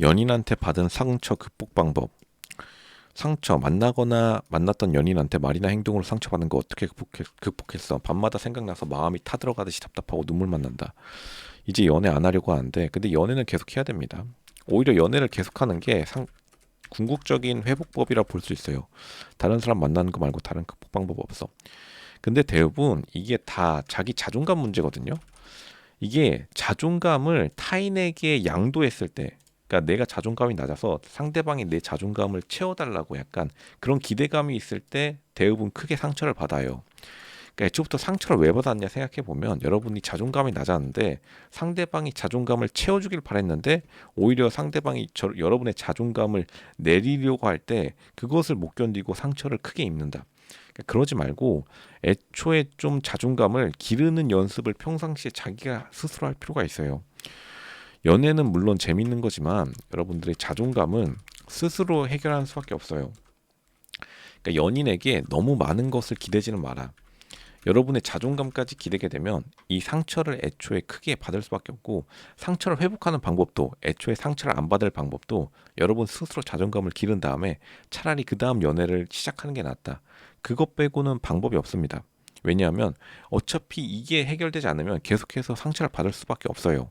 연인한테 받은 상처 극복 방법. 상처 만나거나 만났던 연인한테 말이나 행동으로 상처받는 거 어떻게 극복했, 극복했 어? 밤마다 생각나서 마음이 타들어가듯이 답답하고 눈물만 난다. 이제 연애 안 하려고 하는데 근데 연애는 계속 해야 됩니다. 오히려 연애를 계속하는 게 상, 궁극적인 회복법이라 볼 수 있어요. 다른 사람 만나는 거 말고 다른 극복 방법 없어. 근데 대부분 이게 다 자기 자존감 문제거든요. 이게 자존감을 타인에게 양도했을 때, 그러니까 내가 자존감이 낮아서 상대방이 내 자존감을 채워달라고 약간 그런 기대감이 있을 때 대부분 크게 상처를 받아요. 그러니까 애초부터 상처를 왜 받았냐 생각해 보면 여러분이 자존감이 낮았는데 상대방이 자존감을 채워주길 바랬는데 오히려 상대방이 저, 여러분의 자존감을 내리려고 할 때 그것을 못 견디고 상처를 크게 입는다. 그러니까 그러지 말고 애초에 좀 자존감을 기르는 연습을 평상시에 자기가 스스로 할 필요가 있어요. 연애는 물론 재밌는 거지만 여러분들의 자존감은 스스로 해결하는 수밖에 없어요. 그러니까 연인에게 너무 많은 것을 기대지는 마라. 여러분의 자존감까지 기대게 되면 이 상처를 애초에 크게 받을 수밖에 없고 상처를 회복하는 방법도 애초에 상처를 안 받을 방법도 여러분 스스로 자존감을 기른 다음에 차라리 그 다음 연애를 시작하는 게 낫다. 그것 빼고는 방법이 없습니다. 왜냐하면 어차피 이게 해결되지 않으면 계속해서 상처를 받을 수밖에 없어요.